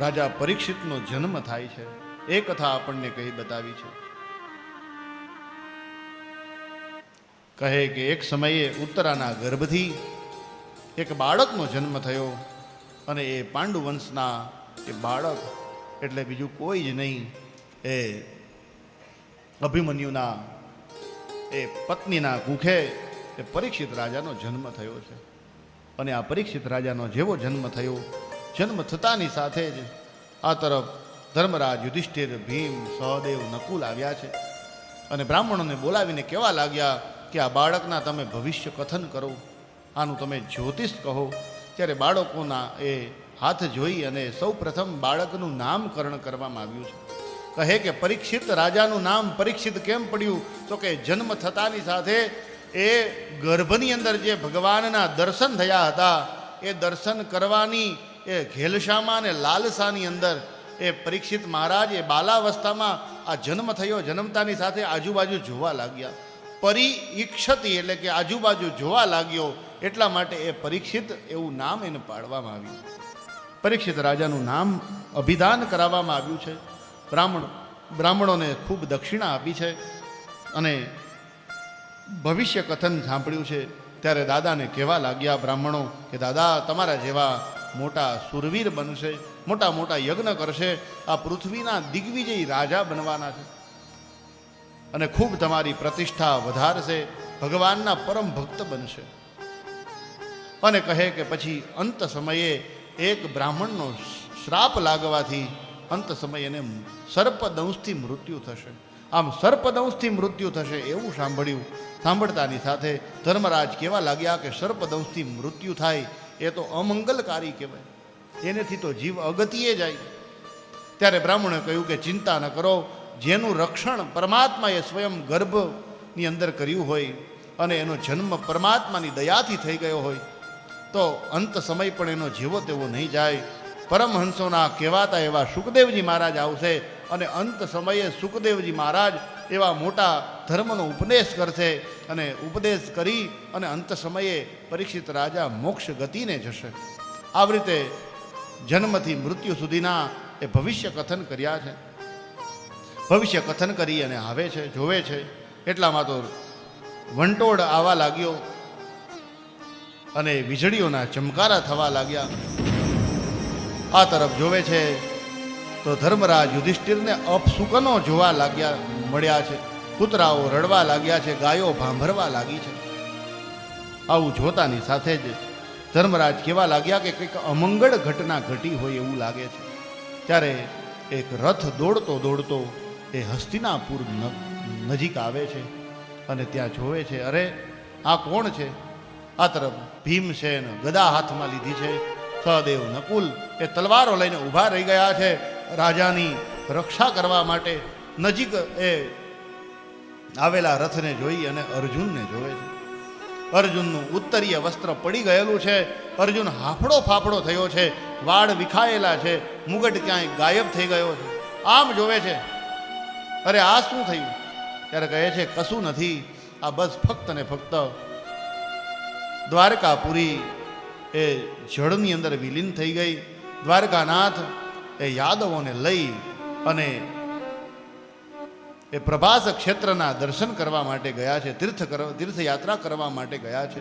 રાજા પરીક્ષિતનો જન્મ થાય છે. એ કથા આપણને કહી બતાવી છે. કહે કે એક સમયે ઉત્તરાના ગર્ભથી એક બાળકનો જન્મ થયો અને એ પાંડુ વંશના એ બાળક એટલે બીજું કોઈ જ નહીં, એ અભિમન્યુના એ પત્નીના કુખે એ પરીક્ષિત રાજાનો જન્મ થયો છે. અને આ પરીક્ષિત રાજાનો જેવો જન્મ થયો જન્મ થતાની સાથે જ આ તરફ ધર્મરાજ યુધિષ્ઠિર, ભીમ, સહદેવ નકુલ આવ્યા છે. અને બ્રાહ્મણોને બોલાવીને કહેવા લાગ્યા કે આ બાળકના તમે ભવિષ્ય કથન કરો. આનું તમે જ્યોતિષ કહો. ત્યારે બાળકોના એ હાથ જોઈ અને સૌ પ્રથમ બાળકનું નામકરણ કરવામાં આવ્યું છે. કહે કે, પરીક્ષિત રાજાનું નામ પરીક્ષિત કેમ પડ્યું? તો કે જન્મ થતાની સાથે એ ગર્ભની અંદર જે ભગવાનના દર્શન થયા હતા, એ દર્શન કરવાની એ ઘેલશામાં અને લાલસાની અંદર એ પરીક્ષિત મહારાજ એ બાલાવસ્થામાં આ જન્મ થયો, જન્મતાની સાથે આજુબાજુ જોવા લાગ્યા. પરિઈક્ષતિ એટલે કે આજુબાજુ જોવા લાગ્યો એટલા માટે એ પરીક્ષિત એવું નામ એને પાડવામાં આવ્યું. પરીક્ષિત રાજાનું નામ અભિદાન કરાવવામાં આવ્યું છે. બ્રાહ્મણ, બ્રાહ્મણોને ખૂબ દક્ષિણા આપી છે અને ભવિષ્ય કથન સાંભળ્યું છે. ત્યારે દાદાને કહેવા લાગ્યા બ્રાહ્મણો કે, દાદા, તમારા જેવા મોટા સુરવીર બનશે, મોટા મોટા યજ્ઞ કરશે. આ પૃથ્વીના દિગ્વિજય રાજા બનવાના છે. અને ખૂબ તમારી પ્રતિષ્ઠા વધારશે, ભગવાનના પરમ ભક્ત બનશે. અને કહે કે પછી અંત સમયે એક બ્રાહ્મણનો શ્રાપ લાગવાથી અંત સમયે એને સર્પદંશથી મૃત્યુ થશે. આમ સર્પદંશથી મૃત્યુ થશે એવું સાંભળ્યું. સાંભળતાની સાથે ધર્મરાજ કહેવા લાગ્યા કે સર્પદંશથી મૃત્યુ થાય એ તો અમંગલકારી કહેવાય. એનેથી તો જીવ અગતિએ જાય. ત્યારે બ્રાહ્મણે કહ્યું કે ચિંતા ન કરો, જેનું રક્ષણ પરમાત્માએ સ્વયં ગર્ભની અંદર કર્યું હોય અને એનો જન્મ પરમાત્માની દયાથી થઈ ગયો હોય, તો અંત સમય પણ એનો જેવો તેવો નહીં જાય. પરમહંસોના કહેવાતા એવા સુખદેવજી મહારાજ આવશે અને અંત સમયે સુખદેવજી મહારાજ એવા મોટા ધર્મનો ઉપદેશ કરશે અને ઉપદેશ કરી અને અંત સમયે પરીક્ષિત રાજા મોક્ષ ગતિને જશે. આવી રીતે જન્મથી મૃત્યુ સુધીના એ ભવિષ્ય કથન કર્યા છે. ભવિષ્ય કથન કરી અને આવે છે, જોવે છે. એટલામાં તો વંટોળ આવવા લાગ્યો અને વીજળીઓના ચમકારા થવા લાગ્યા. આ તરફ જોવે છે તો ધર્મરાજ યુધિષ્ઠિરને અપસુકનો જોવા લાગ્યા. મળ્યા છે. કૂતરાઓ રડવા લાગ્યા છે, ગાયો ભાંભરવા લાગી છે. આવું જોતાની સાથે જ ધર્મરાજ કહેવા લાગ્યા કે કંઈક અમંગળ ઘટના ઘટી હોય એવું લાગે છે. ત્યારે એક રથ દોડતો દોડતો એ હસ્તિનાપુર નજીક આવે છે અને ત્યાં જોવે છે, અરે, આ કોણ છે? આ તરફ ભીમસેન ગદા હાથમાં લીધી છે. સહદેવ નકુલ એ તલવારો લઈને ઊભા રહી ગયા છે. રાજાની રક્ષા કરવા માટે નજીક, એ, આવેલા રથને જોઈ અને અર્જુનને જોવે છે. અર્જુનનું ઉત્તરીય વસ્ત્ર પડી ગયેલું છે. અર્જુન હાફડો ફાફડો થયો છે. વાળ વિખાયેલા છે. મુગટ ક્યાંય ગાયબ થઈ ગયો છે. આમ જોવે છે. અરે આ શું થયું? ત્યારે કહે છે, કશું નથી. આ બસ ફક્ત ને ફક્ત દ્વારકાપુરી એ જળની અંદર વિલીન થઈ ગઈ. દ્વારકાનાથ એ યાદવોને લઈ અને એ પ્રભાસ ક્ષેત્રના દર્શન કરવા માટે ગયા છે, તીર્થ તીર્થયાત્રા કરવા માટે ગયા છે.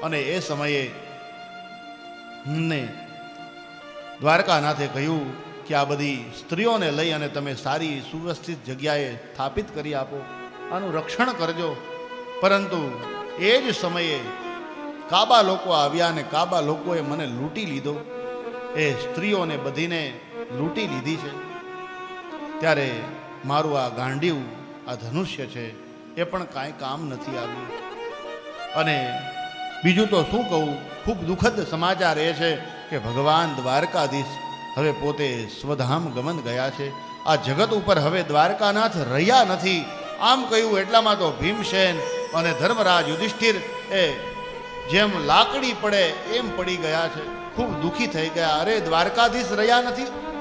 અને એ સમયે ને દ્વારકાનાથે કહ્યું કે આ બધી સ્ત્રીઓને લઈ અને તમે સારી સુવ્યવસ્થિત જગ્યાએ સ્થાપિત કરી આપો, આનું રક્ષણ કરજો. પરંતુ એ જ સમયે કાબા લોકો આવ્યા અને કાબા લોકોએ મને લૂંટી લીધો. એ સ્ત્રીઓને બધીને લૂંટી લીધી છે. ત્યારે મારું આ ગાંડીવ, આ ધનુષ્ય છે, એ પણ કાંઈ કામ નથી આવ્યું. અને બીજું તો શું કહું, ખૂબ દુઃખદ સમાચાર એ છે કે ભગવાન દ્વારકાધીશ હવે પોતે સ્વધામ ગમન ગયા છે. આ જગત ઉપર હવે દ્વારકાનાથ રહ્યા નથી. આમ કહ્યું એટલામાં તો ભીમસેન અને ધર્મરાજ યુધિષ્ઠિર એ જેમ લાકડી પડે એમ પડી ગયા છે. ખૂબ દુઃખી થઈ ગયા. અરે દ્વારકાધીશ રહ્યા નથી.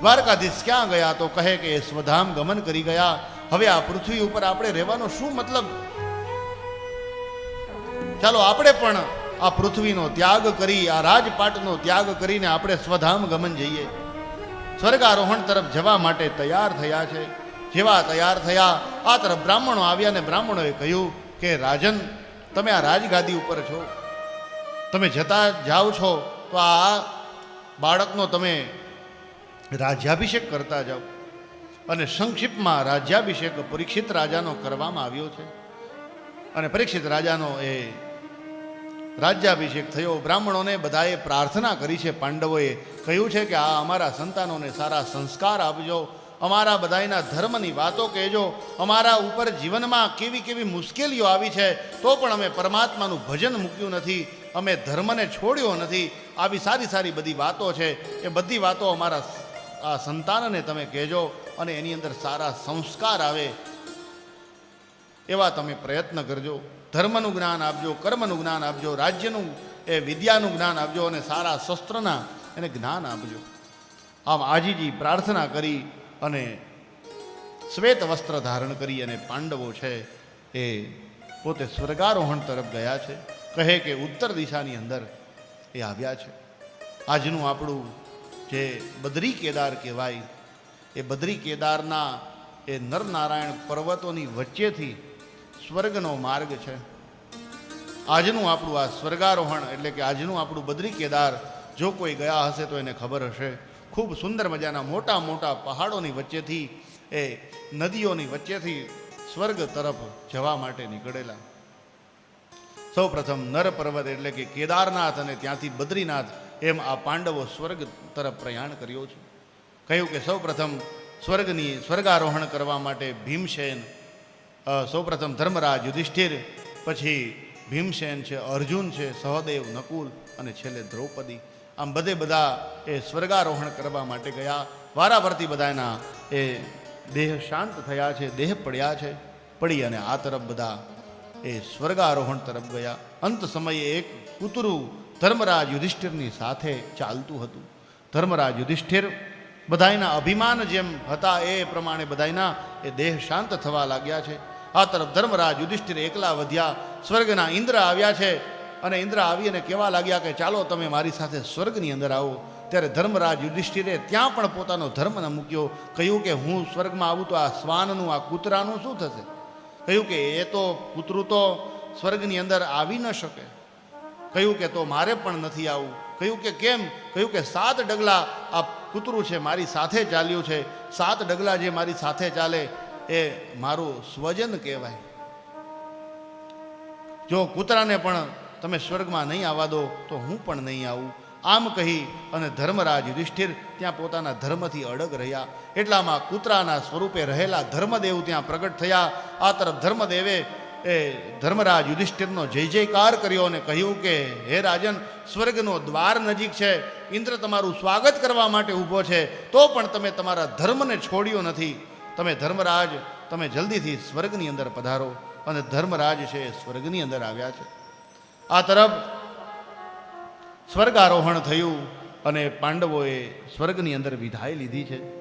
દ્વારકાધીશ ક્યાં ગયા તો કહે કે એ સ્વધામ ગમન કરી ગયા. હવે આ પૃથ્વી ઉપર આપણે રહેવાનો શું મતલબ? ચાલો, આપણે પણ આ પૃથ્વીનો ત્યાગ કરી, આ રાજપાટનો ત્યાગ કરીને આપણે સ્વધામ ગમન જઈએ. સ્વર્ગારોહણ તરફ જવા માટે તૈયાર થયા છે. જેવા તૈયાર થયા, આ તરફ બ્રાહ્મણો આવ્યા અને બ્રાહ્મણોએ કહ્યું કે, રાજન, તમે આ રાજગાદી ઉપર છો. તમે જતા જાઓ છો, તો આ બાળકનો તમે રાજ્યાભિષેક કરતા જાઓ. અને સંક્ષિપ્તમાં રાજ્યાભિષેક પરીક્ષિત રાજાનો કરવામાં આવ્યો છે. અને પરીક્ષિત રાજાનો એ રાજ્યાભિષેક થયો. બ્રાહ્મણોને બધાએ પ્રાર્થના કરી છે. પાંડવોએ કહ્યું છે કે આ અમારા સંતાનોને સારા સંસ્કાર આપજો. અમારા બધાયના ધર્મની વાતો કહેજો. અમારા ઉપર જીવનમાં કેવી કેવી મુશ્કેલીઓ આવી છે, તો પણ અમે પરમાત્માનું ભજન મૂક્યું નથી. અમે ધર્મને છોડ્યો નથી. આવી સારી સારી બધી વાતો છે. એ બધી વાતો અમારા આ સંતાનને તમે કહેજો અને એની અંદર સારા સંસ્કાર આવે એવા તમે પ્રયત્ન કરજો. ધર્મનું જ્ઞાન આપજો, કર્મનું જ્ઞાન આપજો, રાજ્યનું એ વિદ્યાનું જ્ઞાન આપજો અને સારા શસ્ત્રના એને જ્ઞાન આપજો. આમ આજીજી પ્રાર્થના કરી અને શ્વેત વસ્ત્ર ધારણ કરી અને પાંડવો છે એ પોતે સ્વર્ગારોહણ તરફ ગયા છે. કહે કે ઉત્તર દિશાની અંદર એ આવ્યા છે. આજનું આપણું જે બદ્રી કેદાર કહેવાય, એ બદ્રી કેદારના એ નરનારાયણ પર્વતોની વચ્ચેથી સ્વર્ગનો માર્ગ છે. આજનું આપણું આ સ્વર્ગારોહણ એટલે કે આજનું આપણું બદ્રી કેદાર જો કોઈ ગયા હશે તો એને ખબર હશે. ખૂબ સુંદર મજાના મોટા મોટા પહાડોની વચ્ચેથી એ નદીઓની વચ્ચેથી સ્વર્ગ તરફ જવા માટે નીકળેલા. સૌ પ્રથમ નર પર્વત એટલે કે કેદારનાથ અને ત્યાંથી બદ્રીનાથ એમ આ પાંડવો સ્વર્ગ તરફ પ્રયાણ કર્યો છે. કહ્યું કે સૌપ્રથમ સ્વર્ગની સ્વર્ગારોહણ કરવા માટે ભીમસેન સૌપ્રથમ ધર્મરાજ યુધિષ્ઠિર, પછી ભીમસેન છે, અર્જુન છે, સહદેવ, નકુલ અને છેલ્લે દ્રૌપદી. આમ બધે બધા એ સ્વર્ગારોહણ કરવા માટે ગયા. વારાફરતી બધાના એ દેહ શાંત થયા છે, દેહ પડ્યા છે, પડી અને આ તરફ બધા એ સ્વર્ગારોહણ તરફ ગયા. અંત સમયે એક કૂતરું ધર્મરાજ યુધિષ્ઠિરની સાથે ચાલતું હતું. ધર્મરાજ યુધિષ્ઠિર બધાયના અભિમાન જેમ હતા એ પ્રમાણે બધાયના એ દેહ શાંત થવા લાગ્યા છે. આ તરફ ધર્મરાજ યુધિષ્ઠિર એકલા વધ્યા, સ્વર્ગના ઇન્દ્ર આવ્યા છે અને ઇન્દ્ર આવી અને કહેવા લાગ્યા કે, ચાલો તમે મારી સાથે સ્વર્ગની અંદર આવો. ત્યારે ધર્મરાજ યુધિષ્ઠિરે ત્યાં પણ પોતાનો ધર્મ ન મૂક્યો, કહ્યું કે, હું સ્વર્ગમાં આવું તો આ શ્વાનનું, આ કૂતરાનું શું થશે? કહ્યું કે, એ તો કૂતરું તો સ્વર્ગની અંદર આવી ન શકે. કહ્યું કે તો મારે પણ નથી આવું. કહ્યું કે કેમ? કહ્યું કે સાત ડગલા આ કૂતરું છે મારી સાથે ચાલ્યું છે. સાત ડગલા જે મારી સાથે ચાલે એ મારું સ્વજન કહેવાય. જો કૂતરાને પણ તમે સ્વર્ગમાં નહીં આવવા દો, તો હું પણ નહીં આવું. આમ કહી અને ધર્મરાજ યુધિષ્ઠિર ત્યાં પોતાના ધર્મથી અડગ રહ્યા. એટલામાં કૂતરાના સ્વરૂપે રહેલા ધર્મદેવ ત્યાં પ્રગટ થયા. આ તરફ ધર્મદેવે એ ધર્મરાજ યુધિષ્ઠિરનો જય જયકાર કર્યો અને કહ્યું કે, હે રાજન, સ્વર્ગનો દ્વાર નજીક છે. ઇન્દ્ર તમારું સ્વાગત કરવા માટે ઊભો છે. તો પણ તમે તમારા ધર્મને છોડ્યો નથી. તમે ધર્મરાજ, તમે જલ્દીથી સ્વર્ગની અંદર પધારો. અને ધર્મરાજ છે એ સ્વર્ગની અંદર આવ્યા છે. આ તરફ સ્વર્ગારોહણ થયું અને પાંડવોએ સ્વર્ગની અંદર વિધાઈ લીધી છે.